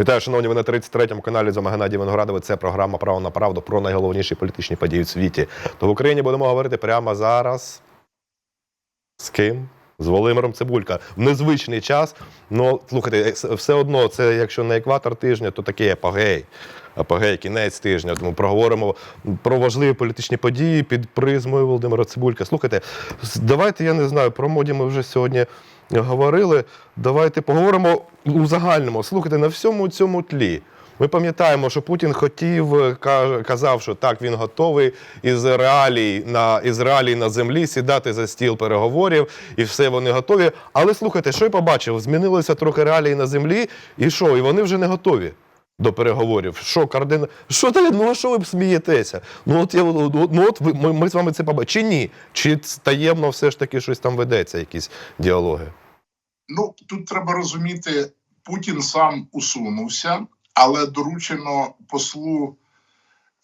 Вітаю, шановні, ви на 33-му каналі Зома Геннадій Виноградовий. Це програма Право на правду про найголовніші політичні події в світі. То в Україні будемо говорити прямо зараз. З ким? З Володимиром Цибулька. В незвичний час. Ну, слухайте, е, все одно, це якщо не екватор тижня, то такий апогей. Апогей, кінець тижня. Тому проговоримо про важливі політичні події під призмою Володимира Цибулька. Слухайте, давайте, я не знаю, про моді ми вже сьогодні говорили. Давайте поговоримо у загальному. Слухайте, на всьому цьому тлі. Ми пам'ятаємо, що Путін хотів, казав, що так він готовий із реалій на із на землі сідати за стіл переговорів, і все вони готові. Але слухайте, що я побачив? Змінилися трохи реалії на землі, і що? І вони вже не готові до переговорів. Що кардина? Що та ну а що ви смієтеся? Ну от я ну, ну от ви ми, ми з вами це побачили. Чи ні? Чи таємно все ж таки щось там ведеться, якісь діалоги? Ну тут треба розуміти, Путін сам усунувся, але доручено послу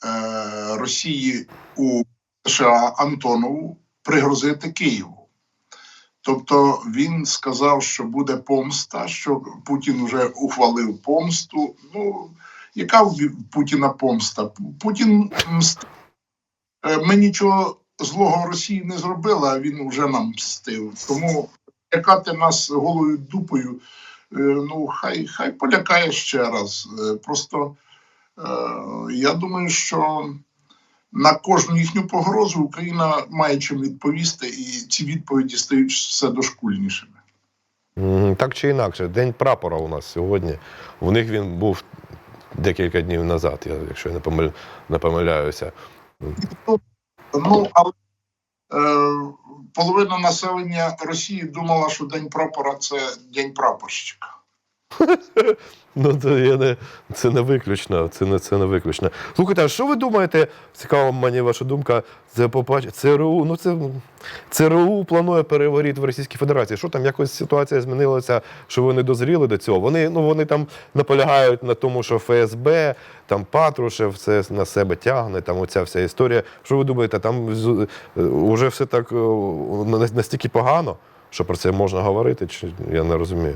е, Росії у США Антонову пригрозити Києву. Тобто він сказав, що буде помста, що Путін вже ухвалив помсту. Ну, яка в Путіна помста? Путін. Е, Ми нічого злого Росії не зробили, а він вже нам мстив. Тому лякати нас голою дупою, е, ну хай хай полякає ще раз. Е, Просто е, я думаю, що на кожну їхню погрозу Україна має чим відповісти, і ці відповіді стають все дошкульнішими. Так чи інакше, День прапора у нас сьогодні. У них він був декілька днів назад, я, якщо я не, помиль, не помиляюся. Ну але е, половина населення Росії думала, що День прапора це День прапорщика. Ну, це, я не, це не виключно. Це не, це не виключно. Слухайте, а що ви думаєте? Цікава мені ваша думка. Це побач... ЦРУ, ну це ЦРУ планує переворіт в Російській Федерації. Що там якось ситуація змінилася, що вони дозріли до цього? Вони, ну, вони там наполягають на тому, що ФСБ, там Патрушев це на себе тягне, там оця вся історія. Що ви думаєте, там з- е, все так е, настільки погано, що про це можна говорити? Чи я не розумію?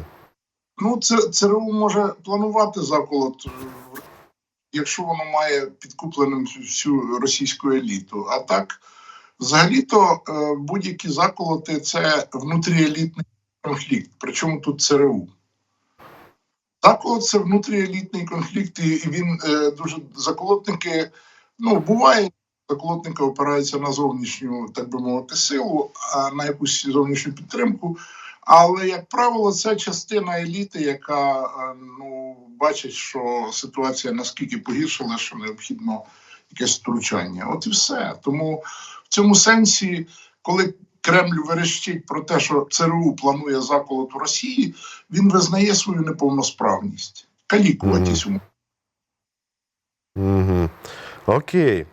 Ну, це ЦРУ може планувати заколот, е, якщо воно має підкупленим всю російську еліту. А так, взагалі-то, е, будь-які заколоти це внутріелітний конфлікт. Причому тут ЦРУ. Заколот це внутріелітний конфлікт, і він е, дуже заколотники. Ну, буває, заколотники опираються на зовнішню, так би мовити, силу, а на якусь зовнішню підтримку. Але, як правило, це частина еліти, яка е, ну, бачить, що ситуація наскільки погіршила, що необхідно якесь втручання. От і все. Тому в цьому сенсі, коли Кремль верещить про те, що ЦРУ планує заколот у Росії, він визнає свою неповносправність. Калікуватись йому. Угу. Окей.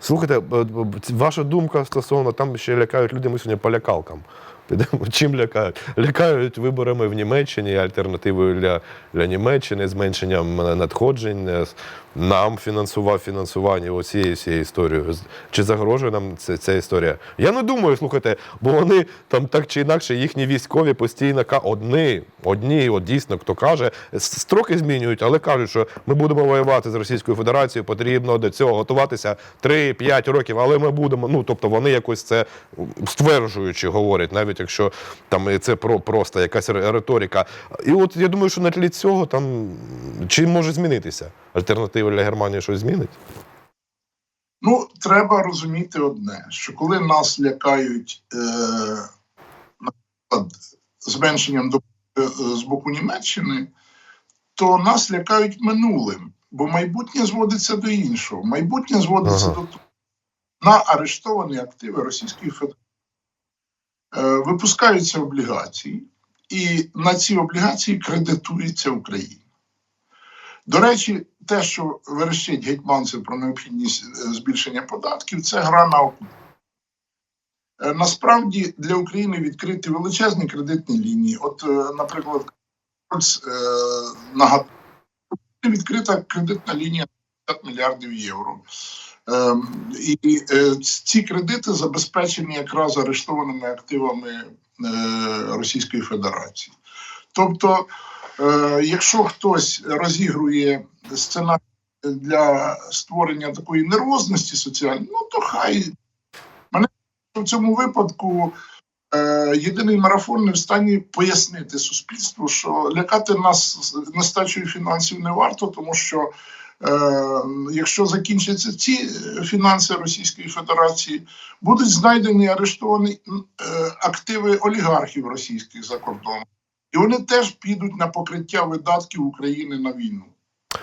Слухайте, б- ц- ваша думка стосовно там ще лякають люди, ми сьогодні по лякалкам. Підемо, чим лякають? Лякають виборами в Німеччині, альтернативою для, для Німеччини, зменшенням надходжень, е, нам фінансував фінансування оцією всією історією. Чи загрожує нам ця, ця історія? Я не думаю, слухайте, бо вони там так чи інакше, їхні військові постійно одні, одні, от дійсно, хто каже, строки змінюють, але кажуть, що ми будемо воювати з Російською Федерацією, потрібно до цього готуватися 3-5 років, але ми будемо. Ну тобто вони якось це стверджуючи говорять, навіть якщо там це про просто якась риторика. І от я думаю, що на тлі цього там чи може змінитися? Альтернатива для Германії щось змінить? Ну, треба розуміти одне: що коли нас лякають, е, наприклад, зменшенням до, е, з боку Німеччини, то нас лякають минулим, бо майбутнє зводиться до іншого. Майбутнє зводиться Ага. до того, на арештовані активи Російської Федерації. Е, випускаються облігації, і на ці облігації кредитується Україна. До речі, те, що верещить гетьманцев про необхідність е, збільшення податків, це гра на оку. Е, Насправді для України відкриті величезні кредитні лінії. От, наприклад, е, відкрита кредитна лінія 50 мільярдів євро. Ем, І е, ці кредити забезпечені якраз арештованими активами е, Російської Федерації. Тобто е, якщо хтось розігрує сценарій для створення такої нервозності соціальної, ну то хай мене в цьому випадку єдиний марафон не в стані пояснити суспільству, що лякати нас нестачею фінансів не варто, тому що якщо закінчаться ці фінанси Російської Федерації, будуть знайдені арештовані е, активи олігархів російських за кордоном. І вони теж підуть на покриття видатків України на війну.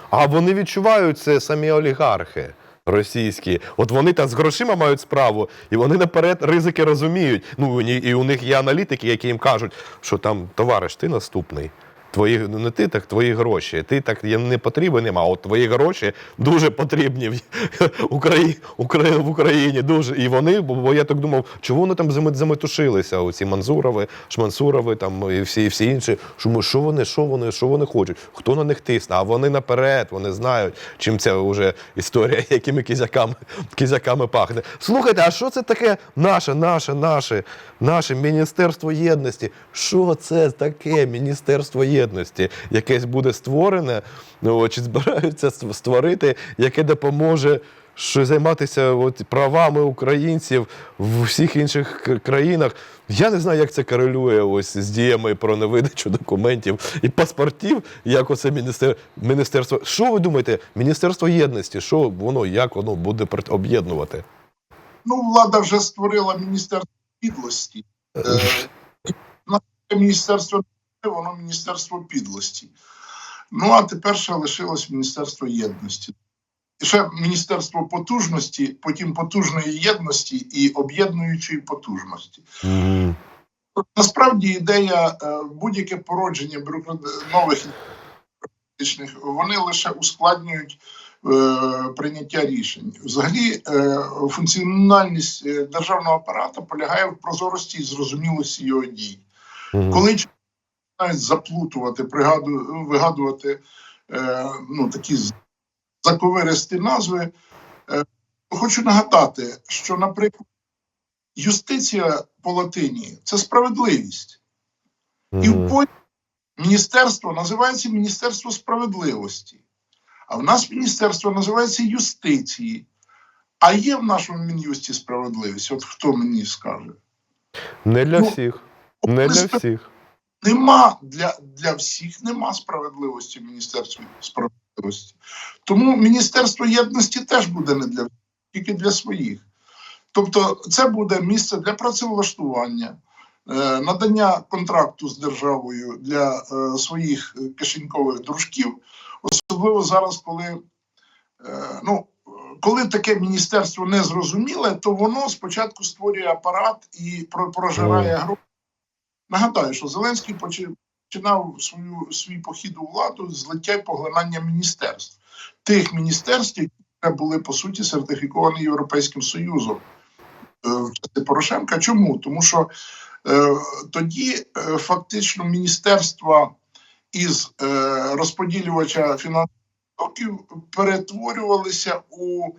А вони відчувають це самі олігархи російські. От вони там з грошима мають справу, і вони наперед ризики розуміють. Ну і у них є аналітики, які їм кажуть, що там товариш, ти наступний. Твої ну, не ти, так твої гроші. Ти так не потрібен а от твої гроші дуже потрібні в Україні, Украї- в Україні. Дуже. І вони, бо я так думав, чого вони там заметушилися? Оці Манзурови, Шмансурови, там і всі, всі інші. Що, що вони, що вони, що вони хочуть? Хто на них тисне? А вони наперед, вони знають, чим ця вже історія, якими кізяками, кізяками пахне. Слухайте, а що це таке наше, наше, наше, наше Міністерство єдності? Що це таке Міністерство єдності? Якесь буде створене, ну, чи збираються створити, яке допоможе що займатися от, правами українців в всіх інших країнах. Я не знаю, як це корелює ось з діями про невидачу документів і паспортів, як оце міністер... міністерство. Що ви думаєте, Міністерство єдності, що воно, як воно буде об'єднувати? Ну, влада вже створила міністерство підлості. Е, міністерство не воно міністерство підлості. Ну а тепер ще лишилось міністерство єдності. І ще міністерство потужності, потім потужної єдності і об'єднуючої потужності. Мгм. Насправді ідея е, будь-яке породження бюрократ- нових бюрократичних, вони лише ускладнюють е, прийняття рішень. Взагалі, е, функціональність е, державного апарату полягає в прозорості і зрозумілості його дій. Мгм. Коли заплутувати, пригаду, вигадувати е, ну, такі заковиристі назви, е, хочу нагадати, що, наприклад, юстиція по латині це справедливість. І в. Польщі міністерство називається Міністерство справедливості. А в нас міністерство називається юстиції. А є в нашому мін'юсті справедливість? От хто мені скаже? Не для Ну, всіх. Не для всіх. Нема для, для всіх нема справедливості в Міністерстві справедливості. Тому Міністерство єдності теж буде не для всіх, тільки для своїх. Тобто, це буде місце для працевлаштування, е, надання контракту з державою для е, своїх е, кишенькових дружків, особливо зараз, коли. Ну, коли таке міністерство не зрозуміле, то воно спочатку створює апарат і про- прожирає гроші. Нагадаю, що Зеленський починав свою свій похід у владу з лиття й поглинання міністерств, тих міністерств, які були по суті сертифіковані Європейським Союзом е, в часи Порошенка. Чому? Тому що е, тоді е, фактично міністерства із е, розподілювача фінансових потоків перетворювалися у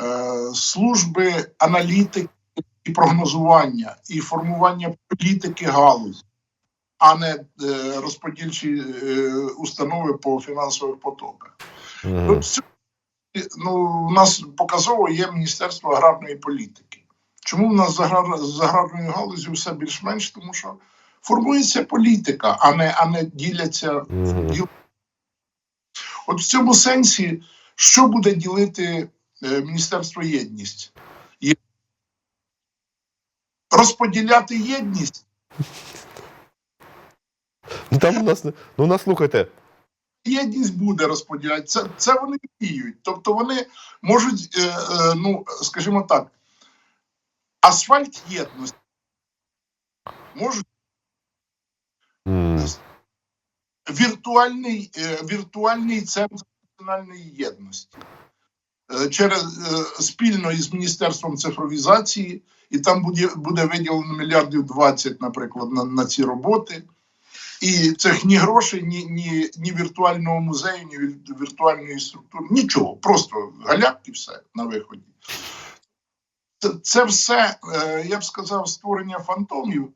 е, служби аналітики і прогнозування, і формування політики галузі, а не е, розподільчі е, установи по фінансових потоках. Мгм. Тут ну, у нас показово є Міністерство аграрної політики. Чому в нас з, аграр, з аграрною галузю все більш-менш? Тому що формується політика, а не, а не діляться Мгм. діл. От в цьому сенсі, що буде ділити е, Міністерство єдність? Розподіляти єдність Ну там у нас, ну нас слухайте, єдність буде розподіляти. Це, це вони вміють. Тобто вони можуть, е, е, ну скажімо так, асфальт єдності можуть віртуальний, е, віртуальний центр національної єдності через е, спільно із міністерством цифровізації, і там буде, буде виділено мільярдів 20, наприклад, на, на ці роботи. І цих ні грошей, ні, ні, ні віртуального музею, ні віртуальної структури, нічого, просто галяк і все на виході. Це, все, е, я б сказав, створення фантомів,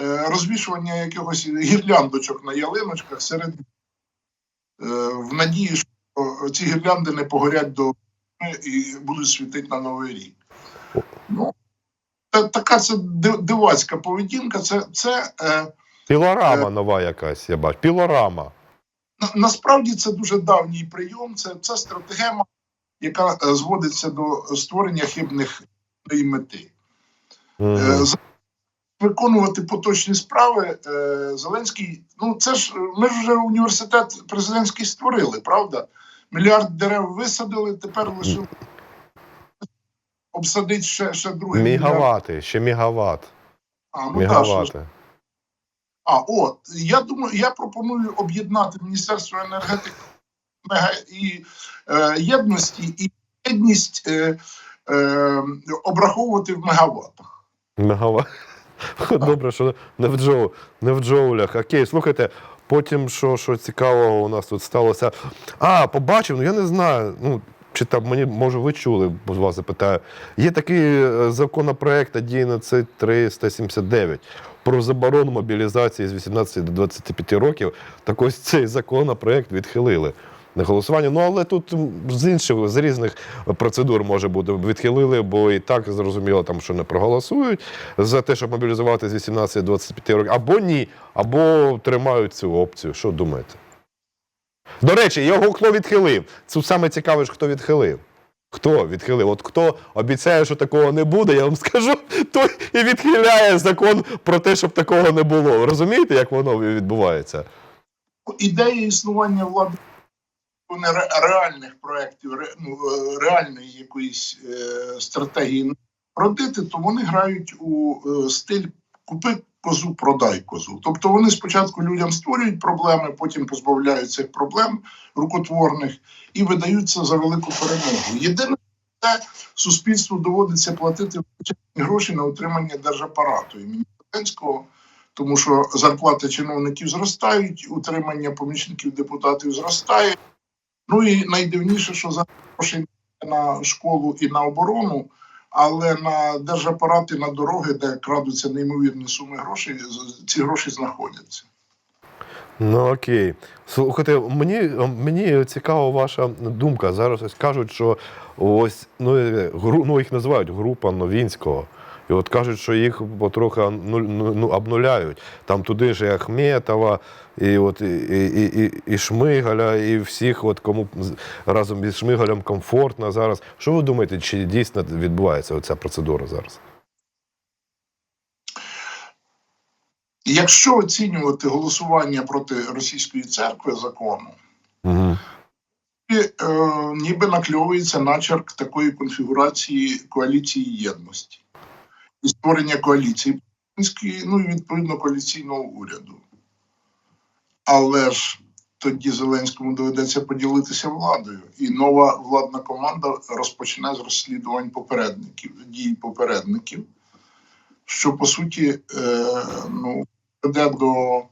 е, розвішування якихось гірляндочок на ялиночках серед е, в надії, що ці гірлянди не погорять до і будуть світити на Новий рік. Ну, та, така це дивацька поведінка. Це, це е, Пілорама Е. нова якась, я бачу. Пілорама. на, насправді це дуже давній прийом. Це, це стратегема, яка е, зводиться до створення хибних мети. Мгм. Е, Виконувати поточні справи е, Зеленський. Ну це ж ми ж вже університет президентський створили, правда? Мільярд дерев висадили, тепер лише обсадить ще, ще другий мільярд. Мігавати, ще мігават. А, ну, та, що а, от я думаю, я пропоную об'єднати Міністерство енергетики і е, єдності і єдність е, е, обраховувати в мегаваттах. Мегават. Добре, що не в джоу, не в джоулях. Окей, слухайте. Потім, що, що цікавого у нас тут сталося. А, побачив, ну я не знаю. Ну, чи там мені, може, ви чули, бо вас запитаю. Є такий е, законопроект 11379 про заборону мобілізації з 18 до 25 років. Так ось цей законопроект відхилили на голосування. Ну але тут з інших, з різних процедур може бути відхилили, бо і так зрозуміло, там, що не проголосують за те, щоб мобілізувати з 18 до 25 років, або ні, або тримають цю опцію. Що думаєте? До речі, його хто відхилив? Це саме цікаве, хто відхилив. Хто відхилив? От хто обіцяє, що такого не буде, я вам скажу, той і відхиляє закон про те, щоб такого не було. Розумієте, як воно відбувається? ідея існування влади реальних проєктів, ну, е, реальної якоїсь е, стратегії родити, то вони грають у е, стиль купи козу, продай козу. Тобто вони спочатку людям створюють проблеми, потім позбавляють цих проблем рукотворних і видаються за велику перемогу. Єдине, це суспільству доводиться платити гроші на утримання держапарату імені Зеленського тому що зарплати чиновників зростають, утримання помічників депутатів зростає. Ну і найдивніше, що за грошей на школу і на оборону, але на держапарат і на дороги, де крадуться неймовірні суми грошей, ці гроші знаходяться. Ну окей. Слухайте, мені, мені цікава ваша думка. Зараз ось кажуть, що ось ну, гру, ну їх називають група Новінського. І от кажуть, що їх потрохи ну, ну, ну, обнуляють. Там туди ж і Ахметова, і, от, і, і, і, і Шмигаля, і всіх, от, кому разом із Шмигалем комфортно зараз. Що ви думаєте, чи дійсно відбувається оця процедура зараз? Якщо оцінювати голосування проти російської церкви закону, Угу. і, е, ніби накльовується начерк такої конфігурації коаліції єдності створення коаліції ну і відповідно коаліційного уряду. Але ж тоді Зеленському доведеться поділитися владою, і нова владна команда розпочне з розслідувань попередників, дій попередників, що по суті е, ну, веде до е,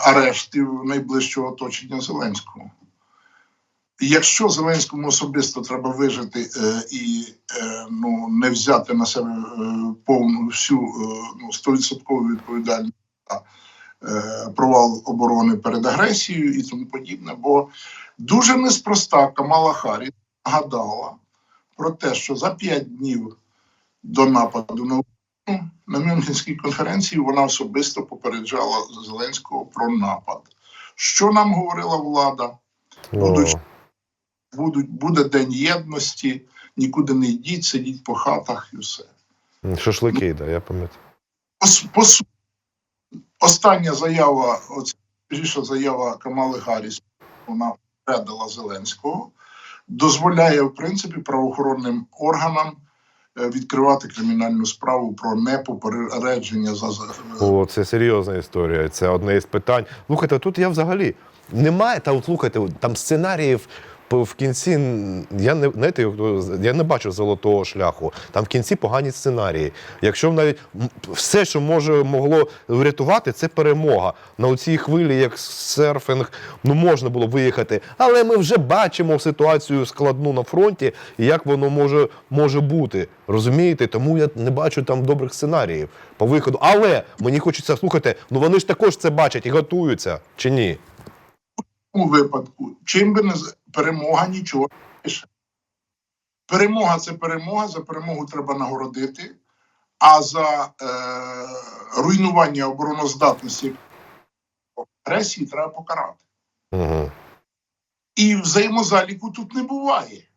арештів найближчого оточення Зеленського. І Якщо Зеленському особисто треба вижити е, і е, ну, не взяти на себе е, повну всю е, ну, 100% відповідальність за е, провал оборони перед агресією і тому подібне, бо дуже неспроста Камала Харріс гадала про те, що за 5 днів до нападу на Україну на Мюнхенській конференції вона особисто попереджала Зеленського про напад. Що нам говорила влада? Будуть будуть, буде День єдності, нікуди не йдіть, сидіть по хатах і все. Шашлики, да, я пам'ятаю. По, по остання заява, оця заява Камали Гарріс, вона передала Зеленського, дозволяє, в принципі, правоохоронним органам е, відкривати кримінальну справу про непопередження за О, це серйозна історія. Це одне із питань. Слухайте, тут я взагалі немає. Та от слухайте, там сценаріїв в кінці я не знаєте, я не бачу золотого шляху. Там в кінці погані сценарії. Якщо навіть все, що може могло врятувати, це перемога. На цій хвилі, як серфинг, ну можна було виїхати. Але ми вже бачимо ситуацію складну на фронті і як воно може, може бути. Розумієте? Тому я не бачу там добрих сценаріїв по виходу. Але мені хочеться слухати, ну вони ж також це бачать і готуються чи ні? цьому випадку, чим би не перемога нічого не пише. Перемога це перемога, за перемогу треба нагородити, а за е, руйнування обороноздатності агресії треба покарати. Угу. І взаємозаліку тут не буває.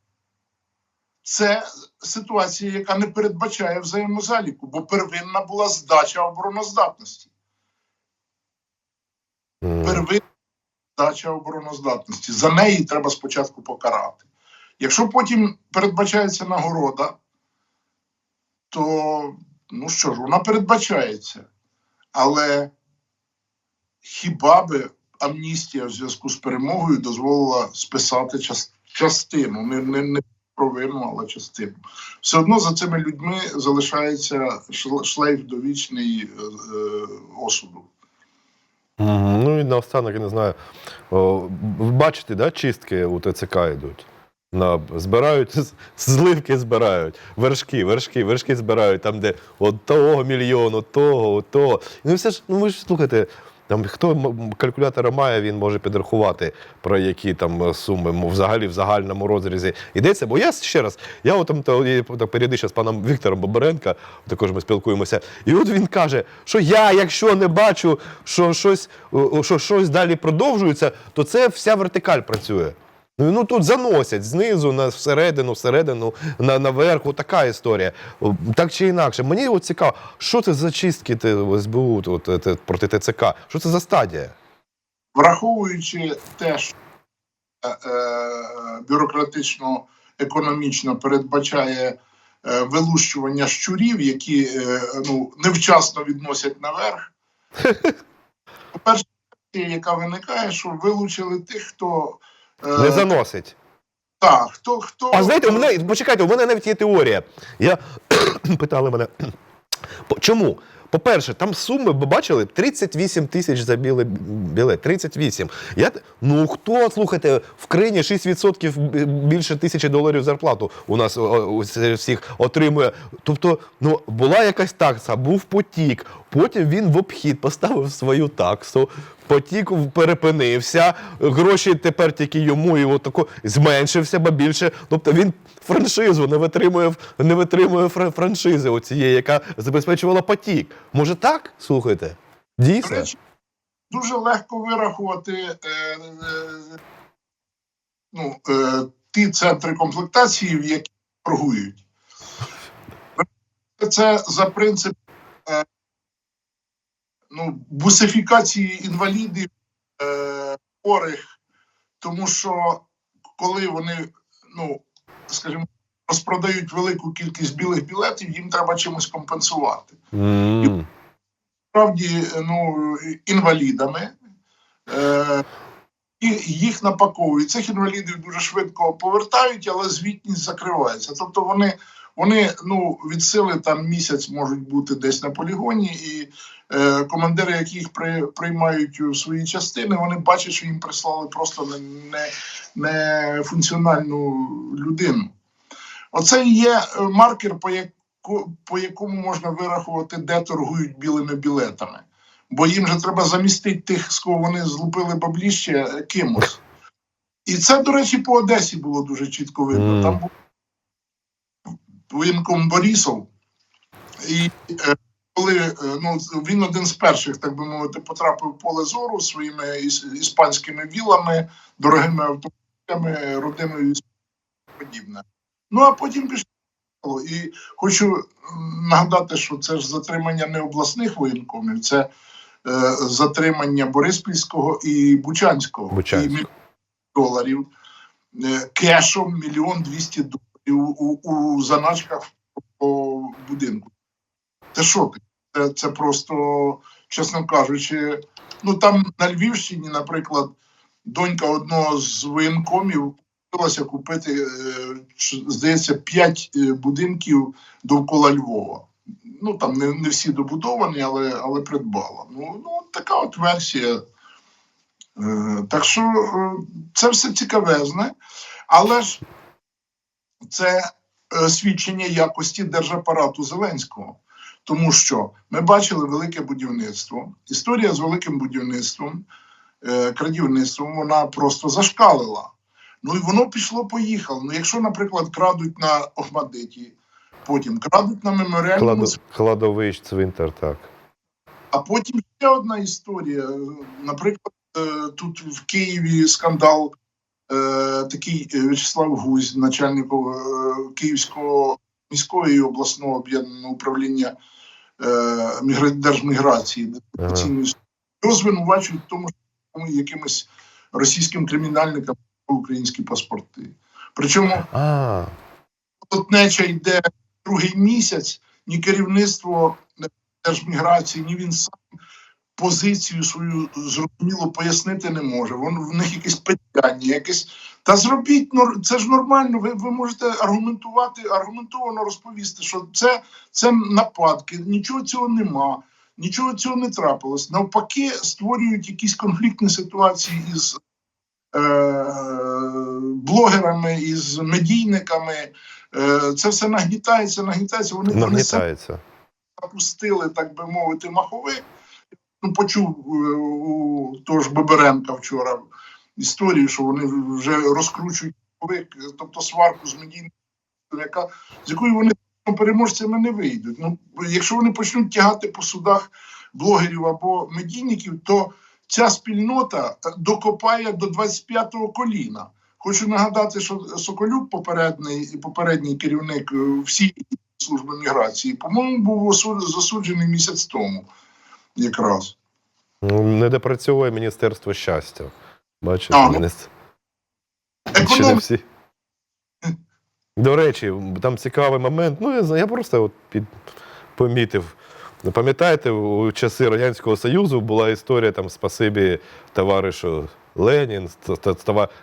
Це ситуація, яка не передбачає взаємозаліку, бо первинна була здача обороноздатності. Первинна здача обороноздатності. За неї треба спочатку покарати. Якщо потім передбачається нагорода, то ну що ж, вона передбачається. Але хіба би амністія в зв'язку з перемогою дозволила списати частину, не, не, не провину, але частину. Все одно за цими людьми залишається шле- шлейф довічний е, е, осуду. Ну і наостанок, я не знаю. Бачите, да, чистки у ТЦК йдуть. На, збирають, зливки збирають, вершки, вершки, вершки збирають, там, де от того мільйону, того, от того. Ну, все ж, ну ви ж слухайте, там, хто калькулятора має, він може підрахувати, про які там е, суми взагалі в загальному розрізі йдеться. Бо я ще раз, я от там так періодично з паном Віктором Бобаренка, також ми спілкуємося, і от він каже, що я, якщо не бачу, що щось, що щось далі продовжується, то це вся вертикаль працює. Ну, ну тут заносять знизу на всередину, всередину, на, наверх. От така історія. Так чи інакше. Мені от цікаво, що це за чистки ти в СБУ тут, е, проти ТЦК? Що це за стадія? враховуючи те, що е, е, бюрократично економічно передбачає е, вилущування щурів, які е, ну, невчасно відносять наверх. По-перше, яка виникає, що вилучили тих, хто. Е, Не заносить. Так, хто, хто А знаєте, у мене почекайте, у мене навіть є теорія. Я питали мене, чому? По-перше, там суми, ви бачили, 38 тисяч за біле білет. 38. Я, ну хто, слухайте, в країні 6% більше тисячі доларів зарплату у нас о, всіх отримує. Тобто, ну, була якась такса, був потік, потім він в обхід поставив свою таксу, потік перепинився, гроші тепер тільки йому і отако зменшився, бо більше. Тобто він франшизу не витримує, не витримує франшизи оцієї, яка забезпечувала потік. Може так? Слухайте? Дійсно? дуже легко вирахувати е, е, ну, е, ті центри комплектації, в які торгують. Це за принцип ну, бусифікації інвалідів е, хворих, тому що коли вони, ну, скажімо, розпродають велику кількість білих білетів, їм треба чимось компенсувати справді ну, інвалідами. Е, і їх напаковують. Цих інвалідів дуже швидко повертають, але звітність закривається. Тобто вони, вони ну, від сили там місяць можуть бути десь на полігоні, і е, командири, які їх при, приймають у свої частини, вони бачать, що їм прислали просто не, не, не функціональну людину. Оце є е, маркер, по, яку, по якому можна вирахувати, де торгують білими білетами. Бо їм же треба замістити тих, з кого вони злупили бабліще е, кимось. І це, до речі, по Одесі було дуже чітко видно. Мгм. Там воєнком Борісов, і е, коли е, ну, він один з перших, так би мовити, потрапив в поле зору своїми іс- іспанськими вілами, дорогими автомобілями, родиною і подібне. Ну а потім пішло. І хочу нагадати, що це ж затримання не обласних воєнкомів, це е, затримання Бориспільського і Бучанського. Бучанського. І мільйон доларів е, кешом мільйон двісті доларів у, у заначках по будинку. Це що? Це, це просто, чесно кажучи, ну там на Львівщині, наприклад, донька одного з воєнкомів вдалося купити, е, здається, п'ять е, будинків довкола Львова. Ну там не, не всі добудовані, але, але придбала. Ну, ну така от версія. Е, Так що е, це все цікавезне, але ж це е, свідчення якості держапарату Зеленського. Тому що ми бачили велике будівництво. Історія з великим будівництвом, е, крадівництвом, вона просто зашкалила. Ну і воно пішло, поїхало. Ну, якщо, наприклад, крадуть на Охмадиті, потім крадуть на меморіальному Кладо... Кладовищ, цвинтар, так. а потім ще одна історія. Наприклад, е, тут в Києві скандал такий е, В'ячеслав Гузь, начальник е, Київського міського і обласного об'єднаного управління е, мігра- держміграції. Ага. Його звинувачують в тому, що якимось російським кримінальникам українські паспорти. Причому А, Плотнеча йде другий місяць, ні керівництво держміграції, ні він сам позицію свою зрозуміло пояснити не може. Вон в них якесь питання, якесь. Та зробіть це ж нормально. Ви, ви можете аргументувати, аргументовано розповісти, що це, це нападки, нічого цього нема, нічого цього не трапилось. Навпаки, створюють якісь конфліктні ситуації із е, блогерами, із медійниками. Е, це все нагнітається, нагнітається. Вони, вони нагнітається. запустили, так би мовити, маховик. Ну, почув е, у того ж Бабиренка вчора історію, що вони вже розкручують тобто сварку з медійним, яка з якої вони переможцями не вийдуть. Ну, якщо вони почнуть тягати по судах блогерів або медійників, то ця спільнота докопає до 25-го коліна. Хочу нагадати, що Соколюк, попередній попередній керівник е, всієї служби міграції, по-моєму, був засуджений місяць тому, якраз. Ну, Не допрацьовує Міністерство щастя. Бачите, А, міністр... Ще не всі. До речі, там цікавий момент. Ну, я, знаю, я просто от під... помітив. Пам'ятаєте, у часи Радянського Союзу була історія там спасибі товаришу Ленін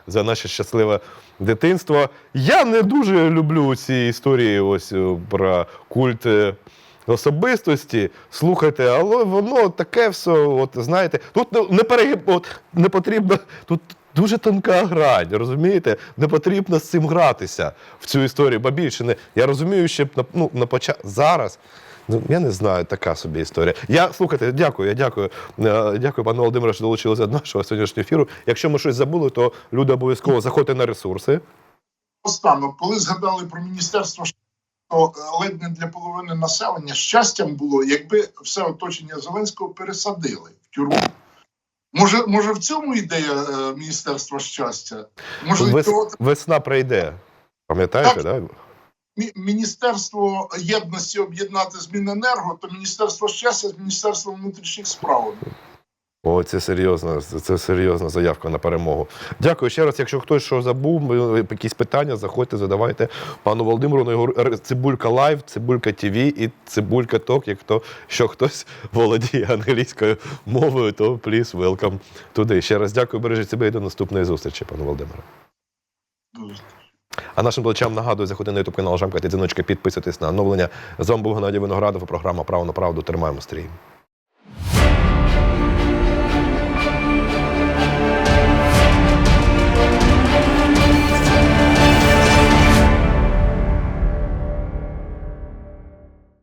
за наше щасливе дитинство. Я не дуже люблю ці історії ось е, про культ е, особистості. Слухайте, але воно таке все, от знаєте, тут не- перегиб, от не потрібно тут. Дуже тонка грань, розумієте? Не потрібно з цим гратися в цю історію. Бо більше не я розумію, що ну на поча... зараз. Ну я не знаю, така собі історія. Я слухайте, дякую, я дякую. Е, Дякую, пане Володимире, що долучилися до нашого сьогоднішнього ефіру. Якщо ми щось забули, то люди обов'язково заходьте на ресурси. Останок, коли згадали про міністерство, ледь не для половини населення щастям було, якби все оточення Зеленського пересадили в тюрму. Може, може, в цьому ідея е, Міністерства щастя? Може, Вес... того- Весна прийде. Пам'ятаєте, Так. да? Мі- Міністерство єдності об'єднати з Міненерго, то Міністерство щастя з Міністерством внутрішніх справ. О, це серйозна, це серйозна заявка на перемогу. Дякую ще раз. Якщо хтось що забув, якісь питання, заходьте, задавайте пану Володимиру на його Цибулька Лайв, Цибулька ТВ і Цибулька Ток. Як то, що хтось володіє англійською мовою, то please welcome туди. Ще раз дякую, бережіть себе і до наступної зустрічі, пане Володимире. А нашим глядачам нагадую, заходити на ютуб канал Жамкати Дзвіночки, підписуйтесь на оновлення. З вами був Геннадій Виноградов, програма Право на правду. Тримаємо стрій.